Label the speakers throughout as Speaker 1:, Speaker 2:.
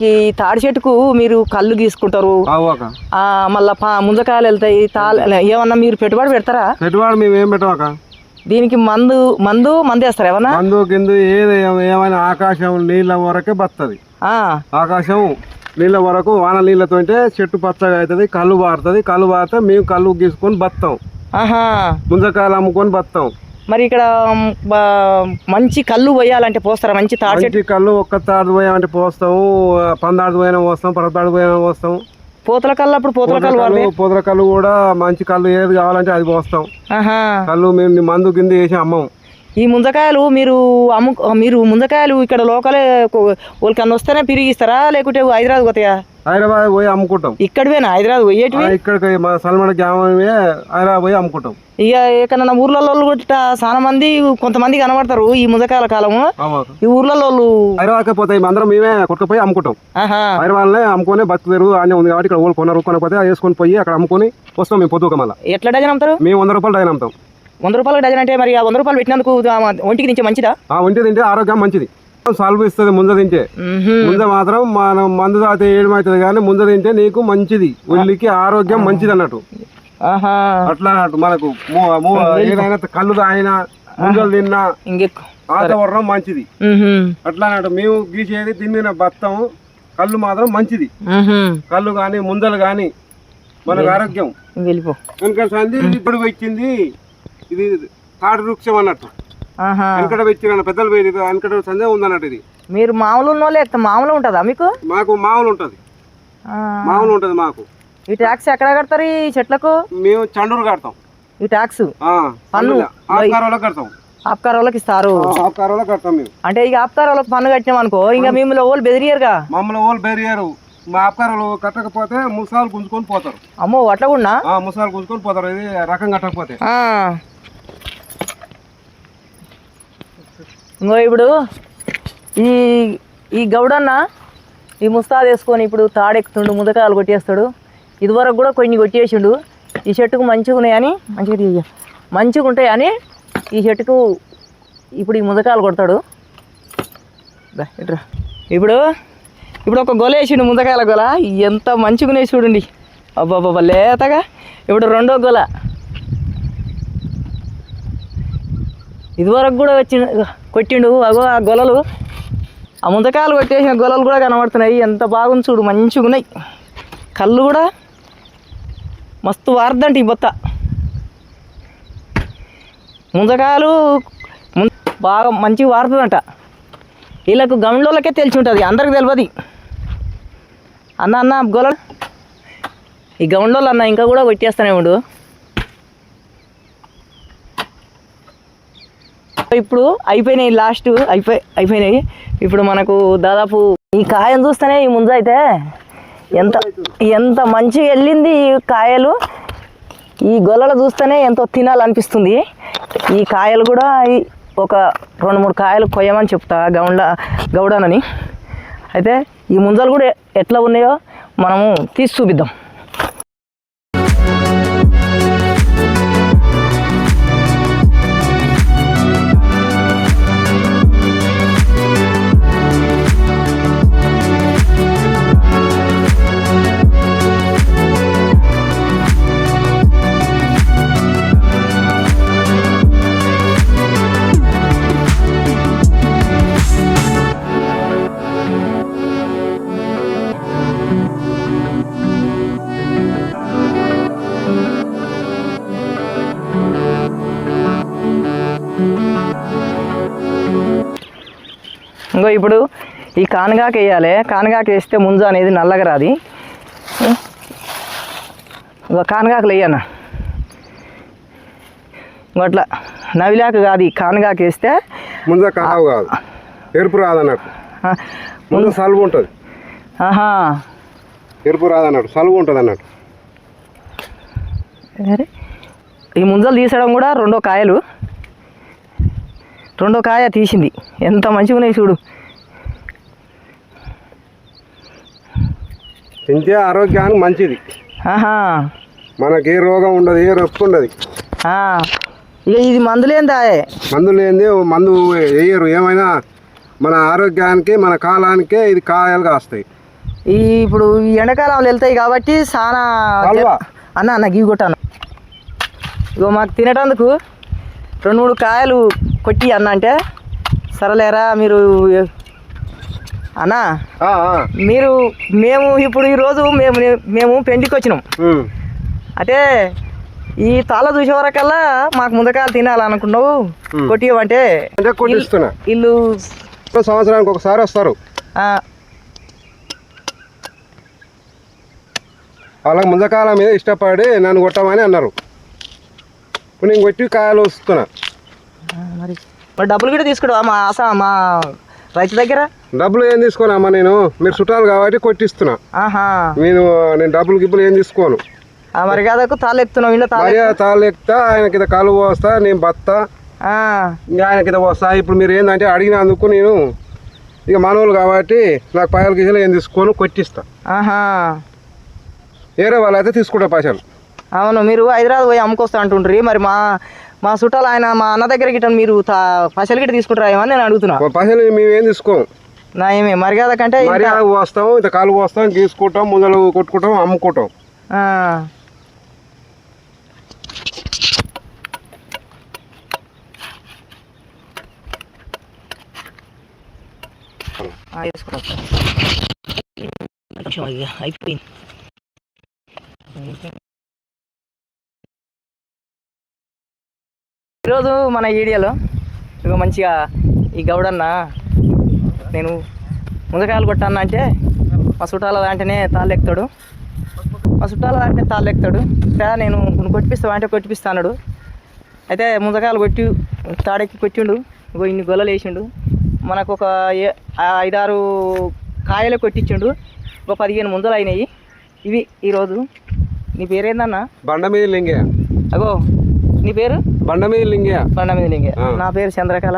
Speaker 1: ఈ తాడి చెట్టుకు మీరు కళ్ళు గీసుకుంటారు. మళ్ళా పా ముంజకాయలు వెళ్తాయి ఏమన్నా మీరు పెట్టుబడి పెడతారా?
Speaker 2: పెట్టుబడి మేము ఏం పెట్టవాక
Speaker 1: దీనికి మందు మందు మందు వేస్తారు ఏమన్నా?
Speaker 2: మందు కింద ఏది ఏమైనా ఆకాశం నీళ్ళ వరకే బతుంది
Speaker 1: ఆ,
Speaker 2: ఆకాశం నీళ్ళ వరకు వాన నీళ్ళతో అంటే చెట్టు పచ్చగా అవుతుంది కళ్ళు పారుతుంది కళ్ళు పారితే మేము కళ్ళు గీసుకొని బతాం
Speaker 1: ఆహా.
Speaker 2: ముంజకాయలు అమ్ముకొని బతాం
Speaker 1: మరి ఇక్కడ మంచి కళ్ళు పోయాలంటే పోస్తారా? మంచి తాడి చెట్టు
Speaker 2: కళ్ళు ఒక్క తాడు పోయామంటే పోస్తాము పందాడు పోయినా పోస్తాం పరతాడు పోయినా పోస్తాం.
Speaker 1: పూతల కళ్ళు అప్పుడు పూతల కళ్ళు
Speaker 2: పొదల కళ్ళు కూడా మంచి కళ్ళు ఏది కావాలంటే అది పోస్తాం. కళ్ళు మేము మందు కింద వేసి అమ్మం.
Speaker 1: ఈ ముంజకాయలు మీరు అమ్ము మీరు ముంజకాయలు ఇక్కడ లోకలే వాళ్ళకి అన్న వస్తేనే పిరిగిస్తారా? లేకుంటే హైదరాబాద్ పోతాయా?
Speaker 2: హైదరాబాద్ పోయి అమ్ముకుంటాం.
Speaker 1: ఇక్కడివేనా హైదరాబాద్ పోయేటివి
Speaker 2: ఆ, ఇక్కడికి మా సల్మడ గ్రామమే హైదరాబాద్ పోయి అమ్ముకుంటాం.
Speaker 1: ఇక ఎక్కడన్నా ఊర్లలో కూడా చాలా మంది కొంతమంది కనబడతారు ఈ కాలము.
Speaker 2: అవ్వక.
Speaker 1: ఈ ఊర్లలో వాళ్ళు
Speaker 2: హైదరాబాద్కి పోతాయి అందరం మేమే కొట్టుకుపోయి అమ్ముకుంటాం.
Speaker 1: ఆహా.
Speaker 2: హైదరాబాద్లో అమ్ముకొని బతుకుదేరు అన్నీ ఉంది కాబట్టి ఇక్కడ ఊళ్ళు కొనరు కొనకపోతే వేసుకొని పోయి అక్కడ అమ్ముకొని వస్తాం మేము పొద్దుక మళ్ళీ.
Speaker 1: ఎట్లా డజన్ అమ్ముతారు?
Speaker 2: మేము వంద రూపాయలు డైన్ అమ్ముతాం.
Speaker 1: వంద రూపాయలు డజన్ అంటే మరి ఆ వంద రూపాయలు పెట్టినందుకు ఒంటికి నుంచి మంచిదా?
Speaker 2: ఆ ఒంటి తింటే ఆరోగ్యం మంచిది. సాల్వ్ ఇస్తుంది ముంద తింటే. ముంద మాత్రం మనం మందు తాగితే ఏడుమవుతుంది కానీ ముంద తింటే నీకు మంచిది. ఒళ్ళికి ఆరోగ్యం మంచిది అన్నట్టు. అట్లా అన్నట్టు మనకు. ఏదైనా కళ్ళు తాగినా ముంజలు తిన్నా వాతావరణం మంచిది. అట్లా అన్నట్టు మేము గీసేది తిన్నిన బత్తం కళ్ళు మాత్రం మంచిది. కళ్ళు కానీ ముందలు కానీ మనకు ఆరోగ్యం.
Speaker 1: వెళ్ళిపో.
Speaker 2: వెనక సంది ఇప్పుడు వచ్చింది ఇది తాటి వృక్షం అన్నట్టు. వెనకట వచ్చిన పెద్దలు పోయి వెనకట సందే ఉందన్నట్టు ఇది.
Speaker 1: మీరు మామూలు ఉన్నోళ్ళే మామూలు ఉంటుందా మీకు?
Speaker 2: మాకు మామూలు ఉంటుంది. మామూలు ఉంటుంది మాకు.
Speaker 1: ఈ ట్యాక్స్ ఎక్కడ కడతారు ఈ చెట్లకు?
Speaker 2: మేము చండూరు కడతాం.
Speaker 1: ఈ ట్యాక్స్?
Speaker 2: ఆ,
Speaker 1: పన్ను.
Speaker 2: కడతాం.
Speaker 1: ఆప్కార్ వాళ్ళకి ఇస్తారు.
Speaker 2: ఆపుకార వాళ్ళకి కడతాం మేము.
Speaker 1: అంటే ఇక ఆప్కార్ వాళ్ళకి పన్ను కట్టినాం అనుకో ఇంకా మిమ్మల్ని వాళ్ళు బెదిరియరుగా
Speaker 2: మమ్మల్ని వాళ్ళు బెరియరు మా ఆపుకార వాళ్ళు కట్టకపోతే ముసాలు గుంజుకొని పోతారు.
Speaker 1: అమ్మో అట్లా కూడా
Speaker 2: ఆ ముసాలు గుంజుకొని పోతారు. ఇది రకం కట్టకపోతే.
Speaker 1: ఇంకో ఇప్పుడు ఈ ఈ గౌడన్న ఈ ముస్తాద్ వేసుకొని ఇప్పుడు తాడెక్కుతుండు ముదకాయలు కొట్టేస్తాడు. ఇదివరకు కూడా కొన్ని కొట్టేసిండు. ఈ చెట్టుకు మంచిగా ఉన్నాయని మంచిగా తీయ. మంచిగా ఉంటాయని ఈ చెట్టుకు ఇప్పుడు ఈ ముదకాయలు కొడతాడు. ఇట్రా. ఇప్పుడు ఇప్పుడు ఒక గొల వేసిండు ముందకాయల గొల. ఎంత మంచిగా ఉన్నాయి చూడండి. అబ్బాబ్బా లేతగా. ఇప్పుడు రెండో గొల. ఇదివరకు కూడా వచ్చిన కొట్టిండు అగో ఆ గొలలు. ఆ ముందకాయలు కొట్టేసిన గొలలు కూడా కనబడుతున్నాయి. ఎంత బాగుంది చూడు మంచిగా ఉన్నాయి. కళ్ళు కూడా మస్తు వారద్దంట ఈ బొత్త. ముందకాయలు బాగా మంచిగా వారుతుందంట. వీళ్ళకు గమలోళ్ళకే తెలిసి ఉంటుంది అందరికి తెలియదు అన్న అన్న గొల ఈ గౌండ్లో అన్న ఇంకా కూడా కొట్టేస్తానే ఉండు. ఇప్పుడు అయిపోయినాయి లాస్ట్ అయిపోయి అయిపోయినాయి. ఇప్పుడు మనకు దాదాపు ఈ కాయను చూస్తేనే ఈ ముందు అయితే ఎంత ఎంత మంచిగా వెళ్ళింది ఈ కాయలు. ఈ గొల్లలు చూస్తేనే ఎంతో తినాలనిపిస్తుంది. ఈ కాయలు కూడా ఒక రెండు మూడు కాయలు కొయ్యమని చెప్తా గౌండ గౌడనని. అయితే ఈ ముంజలు కూడా ఎట్లా ఉన్నాయో మనము తీసి చూపిద్దాం. ఇంకో ఇప్పుడు ఈ కానగాకు వేయాలి. కానగాకు వేస్తే ముంజ అనేది నల్లగా రాది. ఇంకో కానగాకులు వేయన్న. అట్లా నవిలాకు కాదు ఈ కానగాకు వేస్తే
Speaker 2: ముందు కావు కాదు. ఎరుపు రాదన్నట్టు ముందు సలువు ఉంటుంది.
Speaker 1: ఆహా.
Speaker 2: ఎరుపు రాదన్నట్టు సలువు ఉంటుంది అన్నట్టు.
Speaker 1: ఈ ముంజలు తీసడం కూడా రెండో కాయలు. రెండో కాయ తీసింది. ఎంత మంచిగా ఉన్నాయి చూడు.
Speaker 2: తింటే ఆరోగ్యానికి మంచిది.
Speaker 1: ఆహా.
Speaker 2: మనకి ఏ రోగం ఉండదు ఏ రొప్పు ఉండదు.
Speaker 1: ఇక ఇది మందులేందా
Speaker 2: మందు మందు వేయరు. ఏమైనా మన ఆరోగ్యానికి మన కాలానికే ఇది కాయలు కాస్తాయి.
Speaker 1: ఈ ఇప్పుడు ఈ ఎండాకాలంలో వెళ్తాయి కాబట్టి చాలా. అన్న అన్న గీ కొట్టాను ఇగో మాకు తినేటందుకు రెండు మూడు కాయలు కొట్టి అన్న అంటే సరలేరా మీరు అన్న. మీరు మేము ఇప్పుడు ఈరోజు మేము మేము పెండికి వచ్చినాం. అంటే ఈ తాళ చూసే వరకల్లా మాకు ముందకాయలు తినాలనుకున్నావు. కొట్టియమంటే
Speaker 2: కొట్టిస్తున్నా.
Speaker 1: ఇల్లు
Speaker 2: సంవత్సరానికి ఒకసారి వస్తారు. వాళ్ళకి ముందకాలం మీద ఇష్టపడి నన్ను కొట్టమని అన్నారు. నేను కొట్టి కాయలు వస్తున్నా.
Speaker 1: మరి. మరి డబ్బులు కూడా తీసుకురా మా ఆశ మా రైతు దగ్గర?
Speaker 2: డబ్బులు ఏం తీసుకోను అమ్మ నేను. మీరు చుట్టాలు కాబట్టి కొట్టిస్తున్నా.
Speaker 1: ఆహా.
Speaker 2: నేను నేను డబ్బులు గిబ్బులు ఏం తీసుకోను.
Speaker 1: ఆ మరి కాదకు తాళ్ళు ఎక్కుతున్నావు ఇంట్లో తాళ్ళు
Speaker 2: భార్య తాళ్ళు ఎక్కుతా ఆయన కింద కాలు పోస్తా నేను బత్తా.
Speaker 1: ఆ,
Speaker 2: ఇంకా ఆయన కింద పోస్తా. ఇప్పుడు మీరు ఏంటంటే అడిగినందుకు నేను ఇక మనోళ్ళు కాబట్టి నాకు పైసలు గీసలు ఏం తీసుకోను కొట్టిస్తా.
Speaker 1: ఆహా.
Speaker 2: వేరే వాళ్ళు అయితే తీసుకుంటా పైసలు.
Speaker 1: అవును మీరు హైదరాబాద్ పోయి అమ్ముకొస్తా అంటుండ్రి. మరి మా మా చుట్టాలు ఆయన మా అన్న దగ్గర గిట్ట మీరు తా పైసలు గిట్ట తీసుకుంటారా ఏమో అని నేను అడుగుతున్నా.
Speaker 2: పైసలు మేమేం తీసుకోము
Speaker 1: నా ఏమి మర్యాద కంటే ఇంకా-
Speaker 2: మరి పోస్తాం ఇంత కాలు పోస్తాం గీసుకుంటాం ముందలు కొట్టుకుంటాం అమ్ముకుంటాం.
Speaker 1: అయిపోయింది. ఈరోజు మన ఏరియాలో ఇక మంచిగా ఈ గౌడన్న నేను ముందకాయలు కొట్టాను అంటే మా చుట్టాల తాళ్ళు ఎక్కుతాడు మా చుట్టాల దాంట్లోనే తాళ్ళు ఎక్కుతాడు ఇంకా నేను నువ్వు కొట్టిపిస్తావా అంటే కొట్టిపిస్తా అన్నాడు. అయితే ముందకాయలు కొట్టి తాడెక్కి కొట్టిండు. ఇంకో ఇన్ని గొల్లలు వేసిండు. మనకు ఒక ఐదారు కాయలు కొట్టించిండు. ఒక పదిహేను ముందలు అయినాయి ఇవి ఈరోజు. నీ పేరేందన్నా?
Speaker 2: బండ మీద లింగయ్య.
Speaker 1: అగో నీ పేరు?
Speaker 2: బండ మీద లింగయ్య.
Speaker 1: బండ మీద లింగే
Speaker 2: ఆ.
Speaker 1: నా పేరు చంద్రకళ.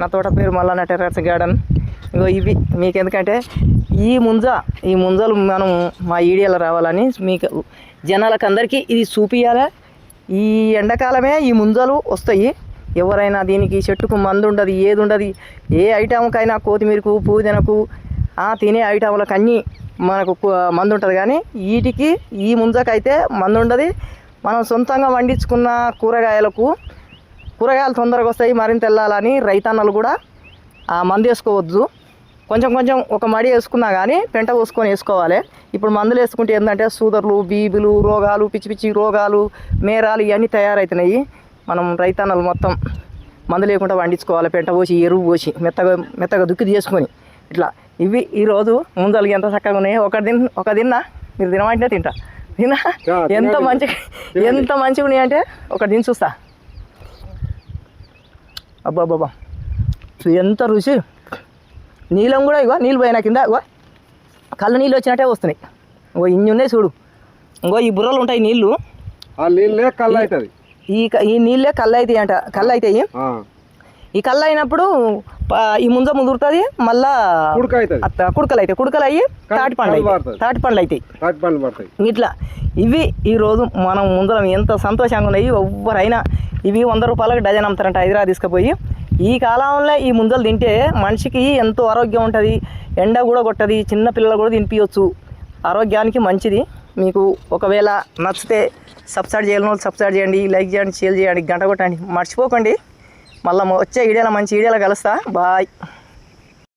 Speaker 1: నా తోట పేరు మల్లన్న టెర్రస్ గార్డెన్. ఇగో ఇవి మీకు ఎందుకంటే ఈ ముంజ ఈ ముంజలు మనం మా ఈడియాలో రావాలని మీకు జనాలకు అందరికీ ఇది చూపియాలి ఈ ఎండాకాలమే ఈ ముంజలు వస్తాయి. ఎవరైనా దీనికి చెట్టుకు మందు ఉండదు ఏది ఉండదు ఏ ఐటమ్కైనా కొత్తిమీరకు పుదీనకు ఆ తినే ఐటమ్లకు అన్నీ మనకు మందు ఉంటుంది కానీ వీటికి ఈ ముంజకైతే మందు ఉండదు మనం సొంతంగా వండించుకున్న కూరగాయలకు కూరగాయలు తొందరగా వస్తాయి మరింత వెళ్ళాలని రైతన్నలు కూడా ఆ మందు వేసుకోవద్దు. కొంచెం కొంచెం ఒక మడి వేసుకున్నా కానీ పెంట పోసుకొని వేసుకోవాలి. ఇప్పుడు మందులు వేసుకుంటే ఏంటంటే సూదర్లు బీబులు రోగాలు పిచ్చి పిచ్చి రోగాలు మేరాలు ఇవన్నీ తయారవుతున్నాయి మనం రైతన్నలు మొత్తం మందు లేకుండా వండించుకోవాలి పెంట పోసి ఎరువు పోసి మెత్తగా మెత్తగా దుక్కి చేసుకొని ఇట్లా ఇవి ఈరోజు ముందలు ఎంత చక్కగా ఉన్నాయి ఒక దిన్ ఒక దిన్న మీరు తినమంటే తింటా. తిన్నా?
Speaker 2: యా,
Speaker 1: ఎంత. మంచిగా ఎంత మంచిగా ఉన్నాయి అంటే ఒక దిన్ చూస్తా. అబ్బా అబ్బా ఎంత రుచి. నీళ్ళం కూడా ఇగో నీళ్ళు పోయినా కింద ఇగో కళ్ళు నీళ్ళు వచ్చినట్టే వస్తున్నాయి. ఇంకో ఇన్ని ఉన్నాయి చూడు. ఇంకో ఈ బుర్రలు ఉంటాయి నీళ్ళు.
Speaker 2: ఆ నీళ్ళే కళ్ళు అవుతుంది
Speaker 1: ఈ క- ఈ నీళ్ళే కళ్ళు అవుతాయి అంట. కళ్ళు అవుతాయి. ఈ కళ్ళు అయినప్పుడు ఈ ముంజ ముదురుతుంది మళ్ళా కుడకలు అవుతాయి కుడకలు అయ్యి తాటి పండ్లు. తాటి పండ్లు అవుతాయి ఇట్లా ఇవి ఈరోజు మనం ముందరం ఎంత సంతోషంగా ఉన్నాయి ఎవరైనా ఇవి వంద రూపాయలకు డజన్ అమ్ముతారంట హైదరాబాద్ తీసుకుపోయి. ఈ కాలంలో ఈ ముందలు తింటే మనిషికి ఎంతో ఆరోగ్యం ఉంటుంది ఎండ కూడా కొట్టది చిన్న పిల్లలు కూడా తినిపించవచ్చు ఆరోగ్యానికి మంచిది. మీకు ఒకవేళ నచ్చితే సబ్స్క్రైబ్ చేయాలని సబ్స్క్రైబ్ చేయండి లైక్ చేయండి షేర్ చేయండి గంట కొట్టండి. మర్చిపోకండి. మళ్ళీ వచ్చే వీడియోలో మంచి వీడియోలో కలుస్తా. బాయ్.